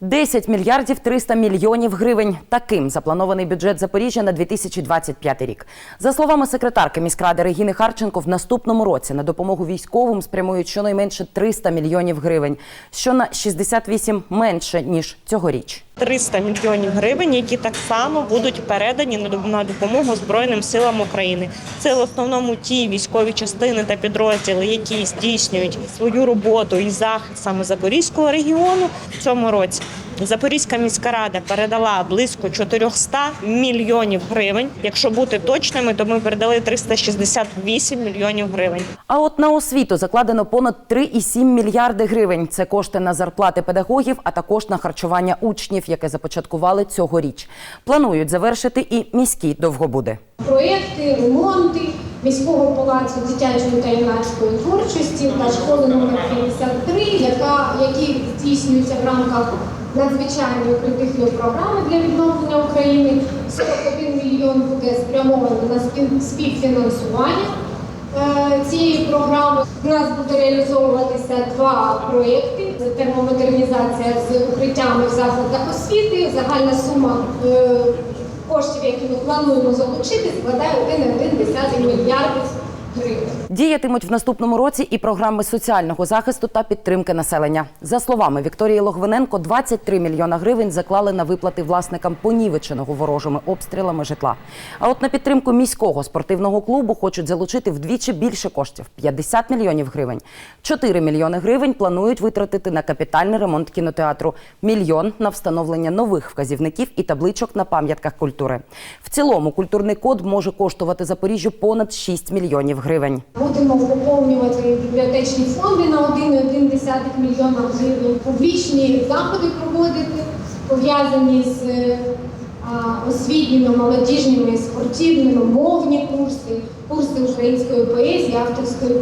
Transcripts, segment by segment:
10 мільярдів 300 мільйонів гривень. Таким запланований бюджет Запоріжжя на 2025 рік. За словами секретарки міськради Регіни Харченко, в наступному році на допомогу військовим спрямують щонайменше 300 мільйонів гривень, що на 68 менше ніж цьогоріч. 300 мільйонів гривень, які так само будуть передані на допомогу Збройним силам України. Це в основному ті військові частини та підрозділи, які здійснюють свою роботу і захист саме Запорізького регіону. В цьому році Запорізька міська рада передала близько 400 мільйонів гривень. Якщо бути точними, то ми передали 368 мільйонів гривень. А от на освіту закладено понад 3,7 мільярди гривень. Це кошти на зарплати педагогів, а також на харчування учнів, яке започаткували цьогоріч. Планують завершити і міські довгобуди. проекти, ремонти міського палацу дитячої та юнацької творчості та школи номер 53, яка, які здійснюються в рамках надзвичайної кредитної програми для відновлення України. 41 мільйон буде спрямовано на спів- співфінансування е, цієї програми. У нас буде реалізовуватися два проекти: Це термомодернізація з укриттями в закладах освіти. Загальна сума е, коштів, які ми плануємо залучити, складає 1,1 мільярдів. Діятимуть в наступному році і програми соціального захисту та підтримки населення. За словами Вікторії Логвиненко, 23 мільйона гривень заклали на виплати власникам понівеченого ворожими обстрілами житла. А от на підтримку міського спортивного клубу хочуть залучити вдвічі більше коштів 50 мільйонів гривень. 4 мільйони гривень планують витратити на капітальний ремонт кінотеатру, мільйон на встановлення нових вказівників і табличок на пам'ятках культури. В цілому культурний код може коштувати Запоріжжю понад 6 мільйонів гривень. Будемо поповнювати бібліотечні фонди на 1,1 мільйона гривень, публічні заходи проводити, пов'язані з е, освітніми, молодіжними, спортивними, мовні курси, курси української поезії, авторської.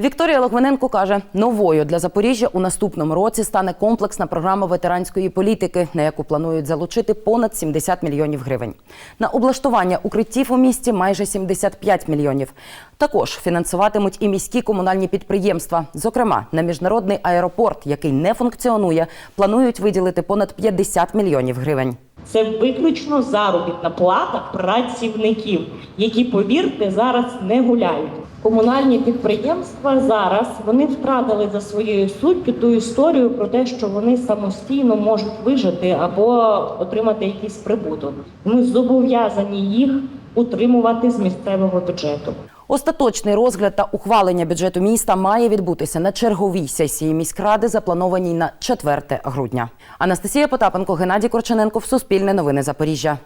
Вікторія Логвиненко каже, новою для Запоріжжя у наступному році стане комплексна програма ветеранської політики, на яку планують залучити понад 70 мільйонів гривень. На облаштування укриттів у місті майже 75 мільйонів. Також фінансуватимуть і міські комунальні підприємства. Зокрема, на міжнародний аеропорт, який не функціонує, планують виділити понад 50 мільйонів гривень. Це виключно заробітна плата працівників, які, повірте, зараз не гуляють. Комунальні підприємства зараз вони втратили за своєю суттю ту історію про те, що вони самостійно можуть вижити або отримати якийсь прибуток. Ми зобов'язані їх утримувати з місцевого бюджету. Остаточний розгляд та ухвалення бюджету міста має відбутися на черговій сесії міськради, запланованій на 4 грудня. Анастасія Потапенко, Геннадій Корчененко Суспільне новини Запоріжжя.